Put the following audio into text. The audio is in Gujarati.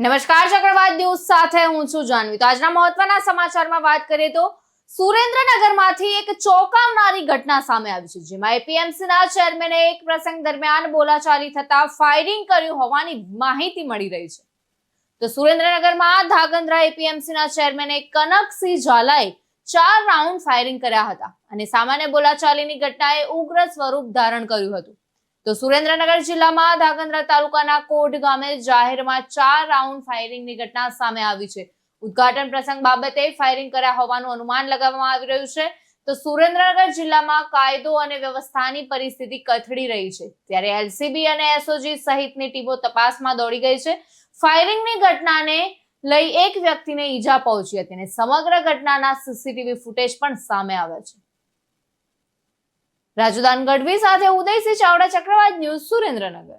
નમસ્કાર, ચક્રવાત ન્યૂઝ સાથે હું છું જાનવી. તો આજના મહત્વના સમાચારમાં વાત કરીએ તો સુરેન્દ્રનગરમાંથી એક ચોંકાવનારી ઘટના સામે આવી છે, જેમાં એપીએમસીના ચેરમેને એક પ્રસંગ દરમિયાન બોલાચાલી થતા ફાયરિંગ કર્યું હોવાની માહિતી મળી રહી છે. તો સુરેન્દ્રનગરમાં ધાગંદ્રા એપીએમસીના ચેરમેને કનકસિંહ ઝાલાએ ચાર રાઉન્ડ ફાયરિંગ કર્યા હતા અને સામાન્ય બોલાચાલીની ઘટનાએ ઉગ્ર સ્વરૂપ ધારણ કર્યું હતું. તો સુરેન્દ્રનગર જિલ્લામાં ધાગંદ્રા તાલુકાના કોટ ગામે જાહેરમાં ચાર રાઉન્ડ ફાયરિંગની ઘટના સામે આવી છે. ઉદ્ઘાટન પ્રસંગ બાબતે ફાયરિંગ કર્યા હોવાનું અનુમાન લગાવવામાં આવી રહ્યું છે. તો સુરેન્દ્રનગર જિલ્લામાં કાયદો અને વ્યવસ્થાની પરિસ્થિતિ કથળી રહી છે. ત્યારે એલસીબી અને એસઓજી સહિતની ટીમો તપાસમાં દોડી ગઈ છે. ફાયરિંગની ઘટનાને લઈ એક વ્યક્તિને ઈજા પહોંચી હતી અને સમગ્ર ઘટનાના સીસીટીવી ફૂટેજ પણ સામે આવ્યા છે. રાજુદાન ગઢવી સાથે ઉદયસિંહ ચાવડા ચક્રવાત ન્યૂઝ સુરેન્દ્રનગર.